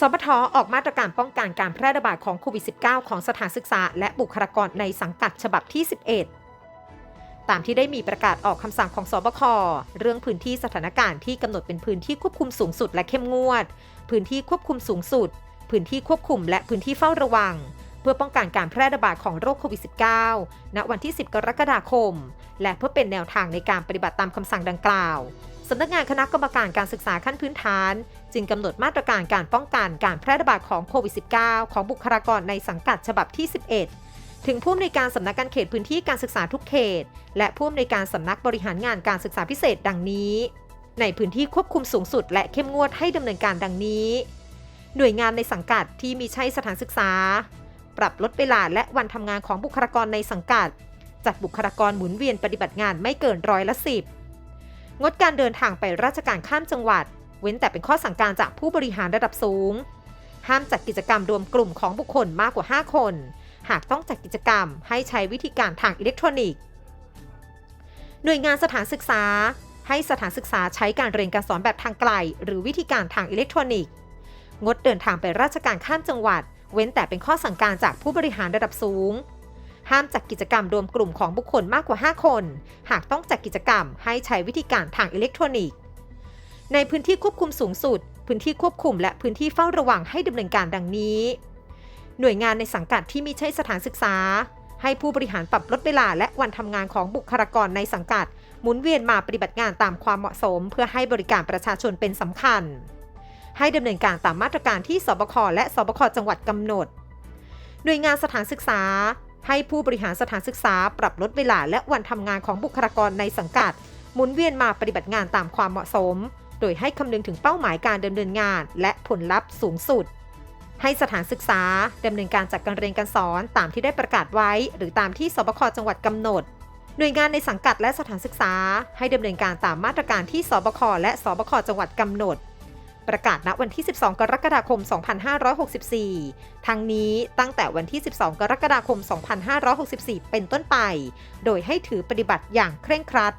สปทออกมาตรการป้องกันการแพร่ระบาดของโควิด -19 ของสถานศึกษา และบุคลากรในสังกัดฉบับที่ 11 ตามที่ได้มีประกาศออกคำสั่งของสบค เรื่องพื้นที่สถานการณ์ที่กำหนดเป็นพื้นที่ควบคุมสูงสุดและเข้มงวด พื้นที่ควบคุมสูงสุด พื้นที่ควบคุมและพื้นที่เฝ้าระวัง เพื่อป้องกันการแพร่ระบาดของโรคโควิด -19 ณ วันที่ 10 กรกฎาคม และเพื่อเป็นแนวทางในการปฏิบัติตามคำสั่งดังกล่าว สำนักงานคณะกรรมการการศึกษาขั้นพื้นฐาน จึงกำหนดมาตรการการป้องกันการแพร่ระบาดของโควิด -19 ของบุคลากรในสังกัดฉบับที่ 11 ถึงผู้อำนวยการสำนักการเขตพื้นที่การศึกษาทุกเขต และผู้อำนวยการสำนักบริหารงานการศึกษาพิเศษดังนี้ ในพื้นที่ควบคุมสูงสุด และเข้มงวดให้ดำเนินการดังนี้ หน่วยงานในสังกัดที่มีใช่สถานศึกษา ปรับลดเวลาและวันทำงานของบุคลากรในสังกัด จัดบุคลากรหมุนเวียนปฏิบัติงานไม่เกินร้อยละสิบ งดการเดินทางไปราชการข้ามจังหวัด เว้นแต่เป็นข้อสั่งการจากผู้บริหารระดับสูง ห้ามจัดกิจกรรมรวมกลุ่มของบุคคลมากกว่า 5 คน หากต้องจัดกิจกรรมให้ใช้วิธีการทางอิเล็กทรอนิกส์ หน่วยงานสถานศึกษา ให้สถานศึกษาใช้การเรียนการสอนแบบทางไกล หรือวิธีการทางอิเล็กทรอนิกส์ งดเดินทางไปราชการข้ามจังหวัด เว้นแต่เป็นข้อสั่งการจากผู้บริหารระดับสูง ห้ามจัดกิจกรรมรวมกลุ่มของบุคคลมากกว่า 5 คน หากต้องจัดกิจกรรมให้ใช้วิธีการทางอิเล็กทรอนิกส์ ในพื้นที่ควบคุมสูงสุด พื้นที่ควบคุมและพื้นที่เฝ้าระวังให้ดำเนินการดังนี้ หน่วยงานในสังกัดที่มิใช่สถานศึกษา ให้ผู้บริหารปรับลดเวลาและวันทำงานของบุคลากรในสังกัด หมุนเวียนมาปฏิบัติงานตามความเหมาะสม เพื่อให้บริการประชาชนเป็นสำคัญ ให้ดำเนินการตามมาตรการที่สบคและสบคจังหวัดกำหนด หน่วยงานสถานศึกษา ให้ผู้บริหารสถานศึกษาปรับลดเวลาและวันทำงานของบุคลากรในสังกัด หมุนเวียนมาปฏิบัติงานตามความเหมาะสม โดยให้คำนึงถึงเป้าหมายการดำเนินงาน และผลลัพธ์สูงสุด ให้สถานศึกษาดำเนินการจัดการเรียนการสอนตามที่ได้ประกาศไว้ หรือตามที่สบคจังหวัดกำหนดหน่วยงานในสังกัดและสถานศึกษา ให้ดำเนินการตามมาตรการที่สบคและสบคจังหวัดกำหนด ประกาศณวันที่ 12 กรกฎาคม 2564 ทั้งนี้ตั้งแต่วันที่ 12 กรกฎาคม 2564 เป็นต้นไป โดยให้ถือปฏิบัติอย่างเคร่งครัด